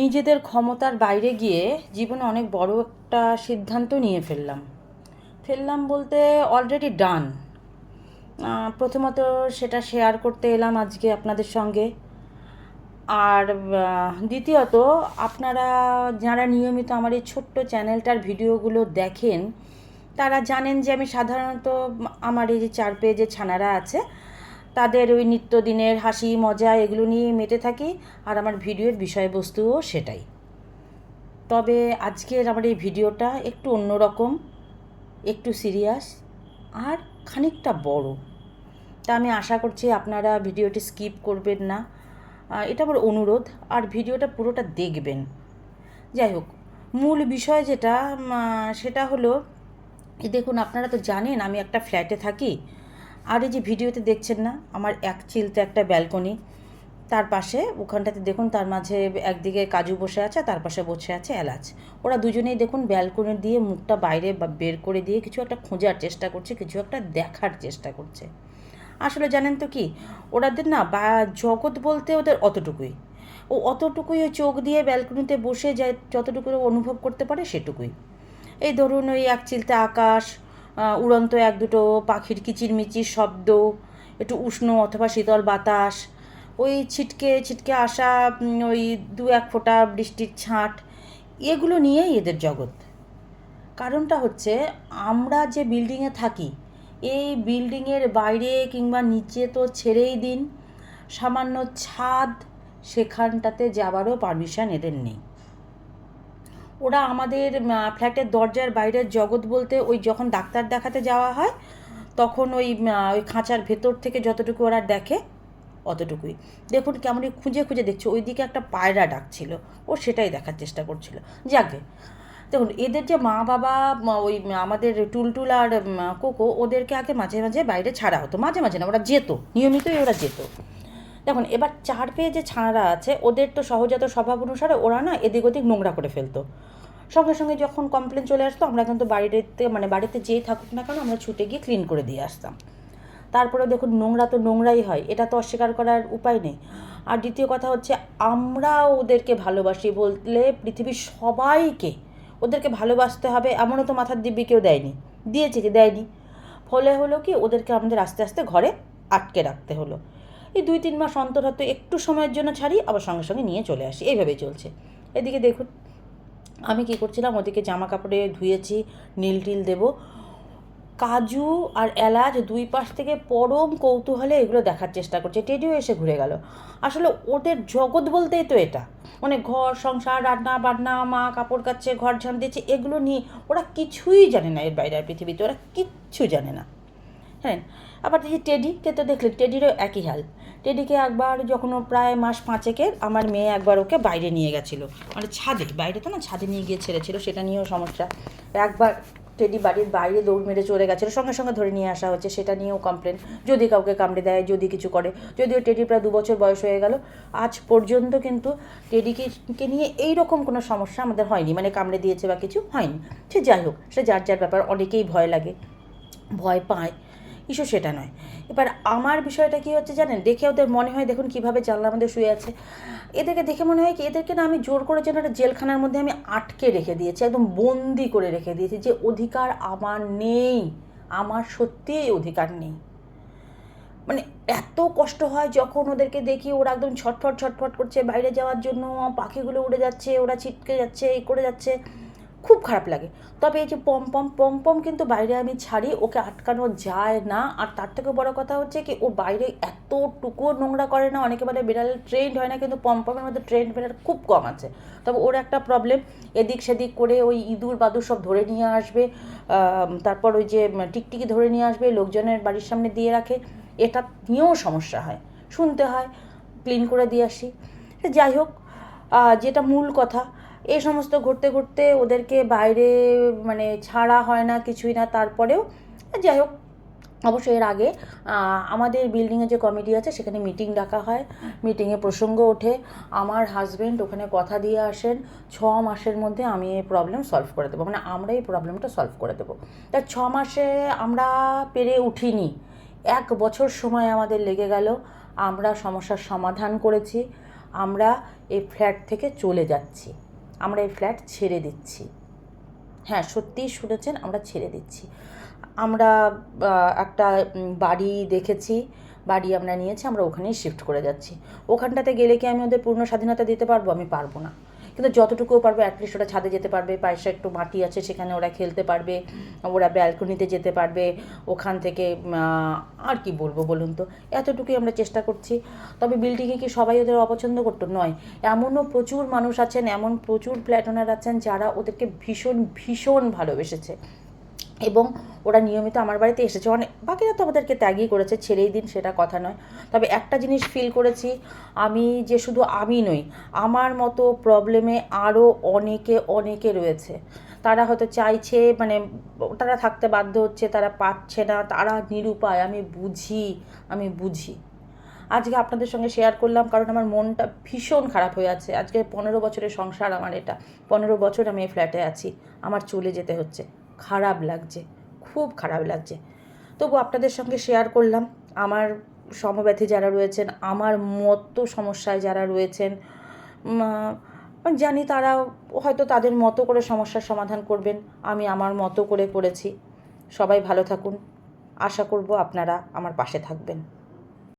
নিজেদের ক্ষমতার বাইরে গিয়ে জীবনে অনেক বড় একটা সিদ্ধান্ত নিয়ে ফেললাম। ফেললাম বলতে অলরেডি ডান প্রথমত সেটা শেয়ার করতে এলাম আজকে আপনাদের সঙ্গে। আর দ্বিতীয়ত আপনারা যারা নিয়মিত আমার এই ছোট্ট চ্যানেলটার ভিডিওগুলো দেখেন, তারা জানেন যে আমি সাধারণত আমার এই যে চার পেজে ছানারা আছে তাদের ওই নিত্যদিনের হাসি, মজা এগুলো নিয়ে মেতে থাকি। আর আমার ভিডিওর বিষয়বস্তুও সেটাই। তবে আজকের আমার এই ভিডিওটা একটু অন্যরকম, একটু সিরিয়াস আর খানিকটা বড়। তা আমি আশা করছি আপনারা ভিডিওটি স্কিপ করবেন না। এটা আমার অনুরোধ। আর ভিডিওটা পুরোটা দেখবেন। যাই হোক, মূল বিষয় যেটা সেটা হলো দেখুন, আপনারা তো জানেন আমি একটা ফ্ল্যাটে থাকি। আর এই যে ভিডিওতে দেখছেন না, আমার এক চিলতে একটা ব্যালকনি। তার পাশে, ওখানটাতে দেখুন, তার মাঝে একদিকে কাজু বসে আছে, তার পাশে বসে আছে এলাচ। ওরা দুজনেই দেখুন, ব্যালকনি দিয়ে মুখটা বাইরে বের করে দিয়ে কিছু একটা খোঁজার চেষ্টা করছে, কিছু একটা দেখার চেষ্টা করছে। আসলে জানেন তো কি, ওরাদের না বা জগৎ বলতে ওদের অতটুকুই। ও অতটুকুই ওই চোখ দিয়ে ব্যালকনিতে বসে যায় যতটুকু অনুভব করতে পারে সেটুকুই। এই ধরুন ওই এক চিলতে আকাশ উড়ন্ত এক দুটো পাখির কিচিরমিচির শব্দ, একটু উষ্ণ অথবা শীতল বাতাস, ওই ছিটকে ছিটকে আসা ওই দু এক ফোঁটা বৃষ্টির ছাঁট, এগুলো নিয়েই এদের জগৎ। কারণটা হচ্ছে, আমরা যে বিল্ডিংয়ে থাকি, এই বিল্ডিংয়ের বাইরে কিংবা নিচে তো ছেড়েই দিন, সামান্য ছাদ সেখানটাতে যাওয়ারও পারমিশন এদের নেই। ওরা আমাদের ফ্ল্যাটের দরজার বাইরের জগৎ বলতে ওই যখন ডাক্তার দেখাতে যাওয়া হয়, তখন ওই ওই খাঁচার ভেতর থেকে যতটুকু ওরা দেখে, অতটুকুই। দেখুন কেমন খুঁজে খুঁজে দেখছে, ওইদিকে একটা পায়রা ডাকছিল, ও সেটাই দেখার চেষ্টা করছিল। যাকে, দেখুন এদের যে মা বাবা ওই, আমাদের টুলটুল আর কোকো, ওদেরকে আগে মাঝে মাঝে বাইরে ছাড়া হতো, মাঝে মাঝে না, ওরা যেত, নিয়মিতই ওরা যেত। দেখুন, এবার চার পেয়ে যে ছানারা আছে, ওদের তো সহজাত স্বভাব অনুসারে ওরা না এদিক ওদিক নোংরা করে ফেলতো। সঙ্গে সঙ্গে যখন কমপ্লেন চলে আসতো, আমরা কিন্তু বাড়িতে মানে বাড়িতে যেই থাকুক না কেন, আমরা ছুটে গিয়ে ক্লিন করে দিয়ে আসতাম। তারপরে দেখুন, নোংরা তো নোংরাই হয়, এটা তো অস্বীকার করার উপায় নেই। আর দ্বিতীয় কথা হচ্ছে আমরা ওদেরকে ভালোবাসি বললে পৃথিবীর সবাইকে ওদেরকে ভালোবাসতে হবে, এমনও তো মাথার দিব্যি কেউ দেয়নি। দিয়েছে কি দেয়নি। ফলে হলো কি, ওদেরকে আমাদের আস্তে আস্তে ঘরে আটকে রাখতে হলো। এই দুই তিন মাস অন্তর হয়তো একটু সময়ের জন্য ছাড়ি, আবার সঙ্গে সঙ্গে নিয়ে চলে আসি। এইভাবেই চলছে। এদিকে দেখুন, আমি কী করছিলাম? ওদিকে জামা কাপড়ে ধুয়েছি, নীল টিল দেবো। কাজু আর এলাচ দুই পাশ থেকে পরম কৌতূহলে এগুলো দেখার চেষ্টা করছে। টেডিও এসে ঘুরে গেল। আসলে ওদের জগৎ বলতেই তো এটা। মানে ঘর, সংসার, রান্না বান্না, মা কাপড় কাচ্ছে, ঘর ঝাঁট দিচ্ছে, এগুলো নিয়ে ওরা কিছুই জানে না এর বাইরে আর পৃথিবীতে। ওরা কিচ্ছু জানে না। হ্যাঁ আবার যে টেডিকে তো দেখলেন? টেডিরও একই হাল। টেডিকে একবার যখন প্রায় মাস পাঁচেকের, আমার মেয়ে একবার ওকে বাইরে নিয়ে গেছিল। মানে ছাদে, বাইরে তো না, ছাদে নিয়ে গিয়ে ছেড়েছিল, সেটা নিয়েও সমস্যা। একবার টেডি বাড়ির বাইরে দৌড় মেরে চলে গেছিল, সঙ্গে সঙ্গে ধরে নিয়ে আসা হচ্ছে, সেটা নিয়েও কমপ্লেন যদি কাউকে কামড়ে দেয়, যদি কিছু করে। যদিও টেডি প্রায় দু বছর বয়স হয়ে গেল, আজ পর্যন্ত কিন্তু টেডিকে নিয়ে এই রকম কোনো সমস্যা আমাদের হয়নি। মানে কামড়ে দিয়েছে বা কিছু হয়নি। সে যাই হোক, সে যার যার ব্যাপার, অনেকেই ভয় লাগে। ভয় পায়। ইস্যু সেটা নয়। এবার আমার বিষয়টা কি হচ্ছে জানেন? দেখে ওদের মনে হয়, দেখুন কীভাবে জানলার মধ্যে শুয়ে আছে। এদেরকে দেখে মনে হয় কি, এদেরকে না আমি জোর করে যেন একটা জেলখানার মধ্যে আমি আটকে রেখে দিয়েছি, একদম বন্দি করে রেখে দিয়েছি যে অধিকার আমার নেই, আমার সত্যিই অধিকার নেই। মানে এত কষ্ট হয় যখন ওদেরকে দেখি ওরা একদম ছটফট ছটফট করছে বাইরে যাওয়ার জন্য, পাখিগুলো উড়ে যাচ্ছে, ওরা ছিটকে যাচ্ছে, এই করে যাচ্ছে। খুব খারাপ লাগে। তবে এই যে পম পম পম পম কিন্তু বাইরে আমি ছাড়ি, ওকে আটকানো যায় না। আর তার থেকে বড় কথা হচ্ছে কি, ও বাইরে এতটুকুও নোংরা করে না, অনেকে বলে বিড়াল ট্রেন্ড হয় না, কিন্তু পম, পমের মধ্যে ট্রেন্ড বিড়াল খুব কম আছে। তবে ওর একটা প্রবলেম এদিক সেদিক করে ওই ইঁদুর, বাদুর সব ধরে নিয়ে আসবে তারপর ওই যে টিকটিকি ধরে নিয়ে আসবে, লোকজনের বাড়ির সামনে দিয়ে রাখে। এটা নিয়েও সমস্যা হয়। শুনতে হয় ক্লিন করে দিয়ে আসি। যাই হোক যেটা মূল কথা এই সমস্ত ঘুরতে ঘুরতে ওদেরকে বাইরে মানে ছাড়া হয় না কিছুই না, তারপরেও যাই হোক, অবশ্য এর আগে আমাদের বিল্ডিংয়ে যে কমিটি আছে সেখানে মিটিং ডাকা হয়। মিটিংয়ে প্রসঙ্গ ওঠে। আমার হাজব্যান্ড ওখানে কথা দিয়ে আসেন। ছ মাসের মধ্যে আমি এই প্রবলেম সলভ করে দেবো। মানে আমরা এই প্রবলেমটা সলভ করে দেবো। তা ছ মাসে আমরা পেরে উঠিনি। এক বছর সময় আমাদের লেগে গেল। আমরা সমস্যার সমাধান করেছি। আমরা এই ফ্ল্যাট থেকে চলে যাচ্ছি। আমরা এই ফ্ল্যাট ছেড়ে দিচ্ছি। হ্যাঁ সত্যিই শুনেছেন, আমরা ছেড়ে দিচ্ছি। আমরা একটা বাড়ি দেখেছি, বাড়ি আমরা নিয়েছি, আমরা ওখানেই শিফট করে যাচ্ছি। ওখানটাতে গেলে কি আমি ওদের পূর্ণ স্বাধীনতা দিতে পারব? আমি পারব না। কিন্তু যতটুকু পারবে অ্যাটলিস্ট ওরা ছাদে যেতে পারবে পাশে একটু মাটি আছে সেখানে ওরা খেলতে পারবে, ওরা ব্যালকনিতে যেতে পারবে, ওখান থেকে আর কি বলব বলুন তো? এতটুকুই আমরা চেষ্টা করছি। তবে বিল্ডিংয়ে কি সবাই ওদের অপছন্দ করতো? নয়। এমনও প্রচুর মানুষ আছেন, এমন প্রচুর ফ্ল্যাট ওনার আছেন যারা ওদেরকে ভীষণ ভীষণ ভালোবেসেছে। এবং ওরা নিয়মিত আমার বাড়িতে এসেছে। অনেক, বাকিরা তো আমাদেরকে ত্যাগই করেছে ছেড়েই দিন সেটা কথা নয়। তবে একটা জিনিস ফিল করেছি, আমি যে শুধু আমি নই, আমার মতো প্রবলেমে আরও অনেকে অনেকে রয়েছে। তারা হয়তো চাইছে মানে তারা থাকতে বাধ্য হচ্ছে, তারা পাচ্ছে না, তারা নিরুপায়, আমি বুঝি আমি বুঝি। আজকে আপনাদের সঙ্গে শেয়ার করলাম, কারণ আমার মনটা ভীষণ খারাপ হয়ে আছে। আজকে পনেরো বছরের সংসার আমার এটা। পনেরো বছর আমি এই ফ্ল্যাটে আছি, আমার চলে যেতে হচ্ছে। খারাপ লাগছে, খুব খারাপ লাগছে। তবু আপনাদের সঙ্গে শেয়ার করলাম, আমার সমব্যথী যারা রয়েছেন, আমার মতো সমস্যায় যারা রয়েছেন জানি তারা হয়তো তাদের মতো করে সমস্যার সমাধান করবেন, আমি আমার মতো করে করেছি। সবাই ভালো থাকুন। আশা করব আপনারা আমার পাশে থাকবেন।